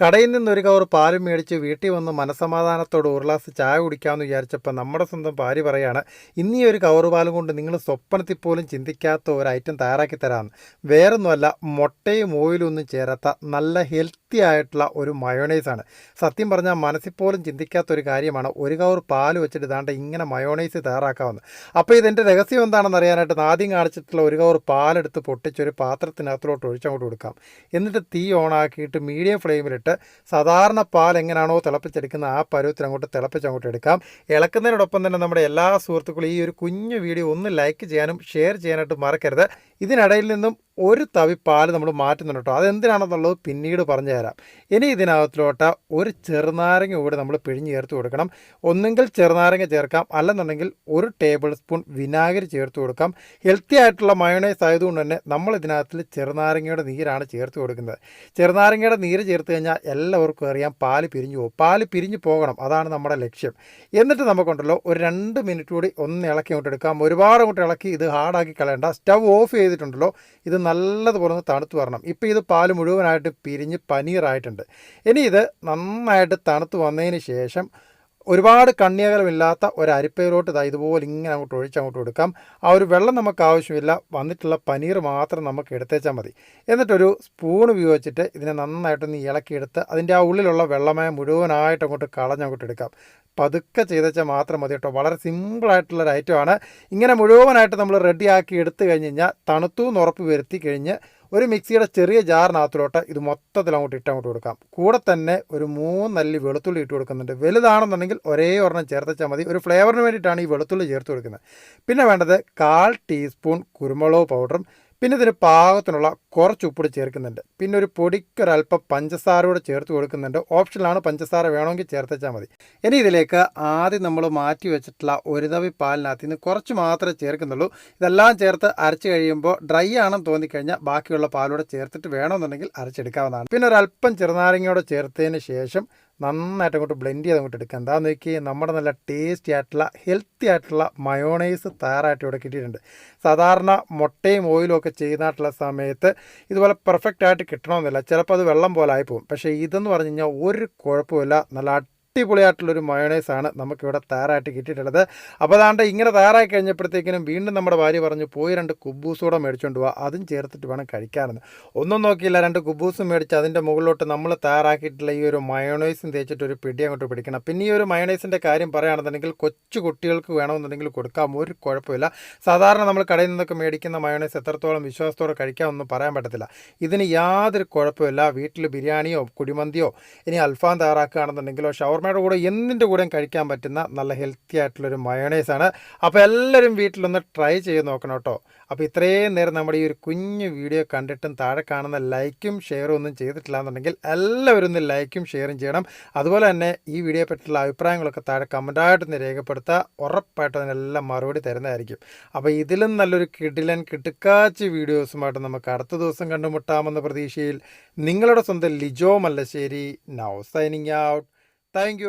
കടയിൽ നിന്ന് ഒരു കവർ പാൽ മേടിച്ച് വീട്ടിൽ വന്ന് മനസമാധാനത്തോട് ഒരു ഗ്ലാസ് ചായ കുടിക്കാമെന്ന് വിചാരിച്ചപ്പോൾ നമ്മുടെ സ്വന്തം ഭാര്യ പറയാണ് ഇന്ന് ഒരു കവർ പാലും കൊണ്ട് നിങ്ങൾ സ്വപ്നത്തിൽ പോലും ചിന്തിക്കാത്ത ഒരു ഐറ്റം തയ്യാറാക്കി തരാമെന്ന്. വേറൊന്നുമല്ല മുട്ടയും ഓയിലും ഒന്നും ചേരാത്ത നല്ല ഹെൽത്തി ആയിട്ടുള്ള ഒരു മയോണൈസാണ്. സത്യം പറഞ്ഞാൽ മനസ്സിൽ പോലും ചിന്തിക്കാത്ത ഒരു കാര്യമാണ് ഒരു കവർ പാൽ വെച്ചിട്ട് ഇതാണ്ട് ഇങ്ങനെ മയോണൈസ് തയ്യാറാക്കാവുന്നത്. അപ്പോൾ ഇതിന്റെ രഹസ്യം എന്താണെന്ന് അറിയാനായിട്ട് ആദ്യം കാണിച്ചിട്ടുള്ള ഒരു കവർ പാലെടുത്ത് പൊട്ടിച്ചൊരു പാത്രത്തിനകത്തോട്ട് ഒഴിച്ചങ്ങോട്ട് കൊടുക്കാം. എന്നിട്ട് തീ ഓണാക്കിയിട്ട് മീഡിയം ഫ്ലെയിമിലിട്ട് സാധാരണ പാൽ എങ്ങനെയാണോ തിളപ്പിച്ചെടുക്കുന്ന ആ പരുവത്തിന് അങ്ങോട്ട് തിളപ്പിച്ചങ്ങോട്ട് എടുക്കാം. ഇളക്കുന്നതിനോടൊപ്പം തന്നെ നമ്മുടെ എല്ലാ സുഹൃത്തുക്കളും ഈ ഒരു കുഞ്ഞു വീഡിയോ ഒന്ന് ലൈക്ക് ചെയ്യാനും ഷെയർ ചെയ്യാനായിട്ട് മറക്കരുത്. ഇതിനിടയിൽ നിന്നും ഒരു തവി പാൽ നമ്മൾ മാറ്റുന്നുണ്ട് കേട്ടോ. അതെന്തിനാണെന്നുള്ളത് പിന്നീട് പറഞ്ഞു തരാം ഇനി ഇതിനകത്തിലോട്ട് ഒരു ചെറുനാരങ്ങ കൂടി നമ്മൾ പിഴിഞ്ഞ് ചേർത്ത് കൊടുക്കണം. ഒന്നെങ്കിൽ ചെറുനാരങ്ങ ചേർക്കാം. അല്ലെന്നുണ്ടെങ്കിൽ ഒരു ടേബിൾ സ്പൂൺ വിനാഗിരി ചേർത്ത് കൊടുക്കാം. ഹെൽത്തി ആയിട്ടുള്ള മയോണൈസ് ആയതുകൊണ്ട് തന്നെ നമ്മൾ ഇതിനകത്തിൽ ചെറുനാരങ്ങയുടെ നീരാണ് ചേർത്ത് കൊടുക്കുന്നത്. ചെറുനാരങ്ങയുടെ നീര് ചേർത്ത് കഴിഞ്ഞാൽ എല്ലാവർക്കും അറിയാം പാൽ പിരിഞ്ഞു പോകും. പാൽ പിരിഞ്ഞു പോകണം. അതാണ് നമ്മുടെ ലക്ഷ്യം. എന്നിട്ട് നമുക്കുണ്ടല്ലോ ഒരു രണ്ട് മിനിറ്റ് കൂടി ഒന്ന് ഇളക്കി അങ്ങോട്ട് എടുക്കാം. ഒരുപാട് അങ്ങോട്ട് ഇളക്കി ഇത് ഹാർഡാക്കി കളയണ്ട. സ്റ്റവ് ഓഫ് ചെയ്തിട്ടുണ്ടല്ലോ. ഇത് നല്ലതുപോലെ ഒന്ന് തണുത്ത് വരണം. ഇപ്പോൾ ഇത് പാൽ മുഴുവനായിട്ട് പിരിഞ്ഞ് പനീറായിട്ടുണ്ട്. ഇനി ഇത് നന്നായിട്ട് തണുത്ത് വന്നതിന് ശേഷം ഒരുപാട് കണ്ണിയകലമില്ലാത്ത ഒരു അരിപ്പയിലോട്ട് ഇതാ ഇതുപോലെ ഇങ്ങനെ അങ്ങോട്ട് ഒഴിച്ച് അങ്ങോട്ട് കൊടുക്കാം ആ ഒരു വെള്ളം നമുക്ക് ആവശ്യമില്ല. വന്നിട്ടുള്ള പനീർ മാത്രം നമുക്ക് എടുത്തേച്ചാൽ മതി. എന്നിട്ടൊരു സ്പൂൺ ഉപയോഗിച്ചിട്ട് ഇതിനെ നന്നായിട്ടൊന്ന് ഇളക്കിയെടുത്ത് അതിന്റെ ആ ഉള്ളിലുള്ള വെള്ളമയം മുഴുവനായിട്ട് അങ്ങോട്ട് കളഞ്ഞങ്ങോട്ട് എടുക്കാം. പതുക്കെ ചെയ്തേച്ചാൽ മാത്രം മതി കേട്ടോ. വളരെ സിമ്പിളായിട്ടുള്ളൊരു ഐറ്റമാണ് ഇങ്ങനെ മുഴുവനായിട്ട് നമ്മൾ റെഡിയാക്കി എടുത്തു കഴിഞ്ഞ് കഴിഞ്ഞാൽ തണുത്തു എന്ന് ഉറപ്പ് വരുത്തി കഴിഞ്ഞ് ഒരു മിക്സിയുടെ ചെറിയ ജാറിനകത്തിലോട്ട് ഇത് മൊത്തത്തിൽ അങ്ങോട്ട് ഇട്ട് അങ്ങോട്ട് കൊടുക്കാം. കൂടെ തന്നെ ഒരു മൂന്നല്ലി വെളുത്തുള്ളി ഇട്ട് കൊടുക്കുന്നുണ്ട്. വലുതാണെന്നുണ്ടെങ്കിൽ ഒരേ ഒരെണ്ണം ചേർത്തച്ചാൽ മതി. ഒരു ഫ്ലേവറിന് വേണ്ടിയിട്ടാണ് ഈ വെളുത്തുള്ളി ചേർത്ത് കൊടുക്കുന്നത്. പിന്നെ വേണ്ടത് കാൽ ടീസ്പൂൺ കുരുമുളക് പൗഡറും പിന്നെ ഇതിന് പാകത്തിനുള്ള കുറച്ച് ഉപ്പിട് ചേർക്കുന്നുണ്ട്. പിന്നെ ഒരു പൊടിക്കൊരൽപ്പം പഞ്ചസാര കൂടെ ചേർത്ത് കൊടുക്കുന്നുണ്ട്. ഓപ്ഷനിലാണ് പഞ്ചസാര വേണമെങ്കിൽ ചേർത്തച്ചാൽ മതി. ഇനി ഇതിലേക്ക് ആദ്യം നമ്മൾ മാറ്റി വെച്ചിട്ടുള്ള ഒരു തവി പാലിനകത്ത് നിന്ന് കുറച്ച് മാത്രമേ ചേർക്കുന്നുള്ളൂ. ഇതെല്ലാം ചേർത്ത് അരച്ച് കഴിയുമ്പോൾ ഡ്രൈ ആണെന്ന് തോന്നിക്കഴിഞ്ഞാൽ ബാക്കിയുള്ള പാലൂടെ ചേർത്തിട്ട് വേണമെന്നുണ്ടെങ്കിൽ അരച്ചെടുക്കാവുന്നതാണ്. പിന്നെ ഒരല്പം ചെറുനാരങ്ങയോടെ ചേർത്തതിന് ശേഷം നന്നായിട്ട് അങ്ങോട്ട് ബ്ലെൻഡ് ചെയ്ത് അങ്ങോട്ട് എടുക്കുക. എന്താണെന്ന് നോക്കി നമ്മുടെ നല്ല ടേസ്റ്റി ആയിട്ടുള്ള ഹെൽത്തി ആയിട്ടുള്ള മയോണൈസ് തയ്യാറായിട്ട് ഇവിടെ കിട്ടിയിട്ടുണ്ട്. സാധാരണ മുട്ടയും ഓയിലും ഒക്കെ ചെയ്യുന്നതായിട്ടുള്ള സമയത്ത് ഇതുപോലെ പെർഫെക്റ്റ് ആയിട്ട് കിട്ടണമെന്നില്ല. ചിലപ്പോൾ അത് വെള്ളം പോലെ ആയിപ്പോവും. പക്ഷേ ഇതെന്ന് പറഞ്ഞു കഴിഞ്ഞാൽ ഒരു കുഴപ്പമില്ല നല്ല അടിപൊളിയായിട്ടുള്ളൊരു മയോണൈസാണ് നമുക്കിവിടെ തയ്യാറായിട്ട് കിട്ടിയിട്ടുള്ളത്. അപ്പോൾ അതാണ്ട് ഇങ്ങനെ തയ്യാറായി കഴിഞ്ഞപ്പോഴത്തേക്കിനും വീണ്ടും നമ്മുടെ ഭാര്യ പറഞ്ഞു പോയി രണ്ട് കുബൂസ് കൂടെ മേടിച്ചുകൊണ്ട് പോവാ അതും ചേർത്തിട്ട് വേണം കഴിക്കാനെന്ന്. ഒന്നും നോക്കിയില്ല രണ്ട് കുബൂസും മേടിച്ച് അതിന്റെ മുകളിലോട്ട് നമ്മൾ തയ്യാറാക്കിയിട്ടുള്ള ഈ ഒരു മയോണൈസും തേച്ചിട്ട് ഒരു പിടി അങ്ങോട്ട് പിടിക്കണം. പിന്നെ ഈ ഒരു മയോണൈസിന്റെ കാര്യം പറയുകയാണെന്നുണ്ടെങ്കിൽ കൊച്ചു കുട്ടികൾക്ക് വേണമെന്നുണ്ടെങ്കിൽ കൊടുക്കാം ഒരു കുഴപ്പമില്ല. സാധാരണ നമ്മൾ കടയിൽ നിന്നൊക്കെ മേടിക്കുന്ന മയോണൈസ് എത്രത്തോളം വിശ്വാസത്തോടെ കഴിക്കാമെന്നൊന്നും പറയാൻ പറ്റത്തില്ല. ഇതിന് യാതൊരു കുഴപ്പമില്ല. വീട്ടിൽ ബിരിയാണിയോ കുടിമന്തിയോ ഇനി അൽഫാം തയ്യാറാക്കുകയാണെന്നുണ്ടെങ്കിലോ ഷവർമയുടെ കൂടെ എന്തിന്റെ കൂടെയും കഴിക്കാൻ പറ്റുന്ന നല്ല ഹെൽത്തി ആയിട്ടുള്ളൊരു മയോണൈസാണ് അപ്പോൾ എല്ലാവരും വീട്ടിലൊന്ന് ട്രൈ ചെയ്ത് നോക്കണം കേട്ടോ. അപ്പോൾ ഇത്രയും നേരം നമ്മുടെ ഈ ഒരു കുഞ്ഞു വീഡിയോ കണ്ടിട്ടും താഴെ കാണുന്ന ലൈക്കും ഷെയറും ഒന്നും ചെയ്തിട്ടില്ല എന്നുണ്ടെങ്കിൽ എല്ലാവരും ഒന്ന് ലൈക്കും ഷെയറും ചെയ്യണം. അതുപോലെ തന്നെ ഈ വീഡിയോയെ പറ്റിയുള്ള അഭിപ്രായങ്ങളൊക്കെ താഴെ കമന്റായിട്ടൊന്ന് രേഖപ്പെടുത്തുക. ഉറപ്പായിട്ടും അതിനെല്ലാം മറുപടി തരുന്നതായിരിക്കും. അപ്പോൾ ഇതിലും നല്ലൊരു കിടിലൻ കിട്ടുക്കാച്ച് വീഡിയോസുമായിട്ട് നമുക്ക് അടുത്ത ദിവസം കണ്ടുമുട്ടാമെന്ന പ്രതീക്ഷയിൽ നിങ്ങളുടെ സ്വന്തം Lijo Mallassery now signing out thank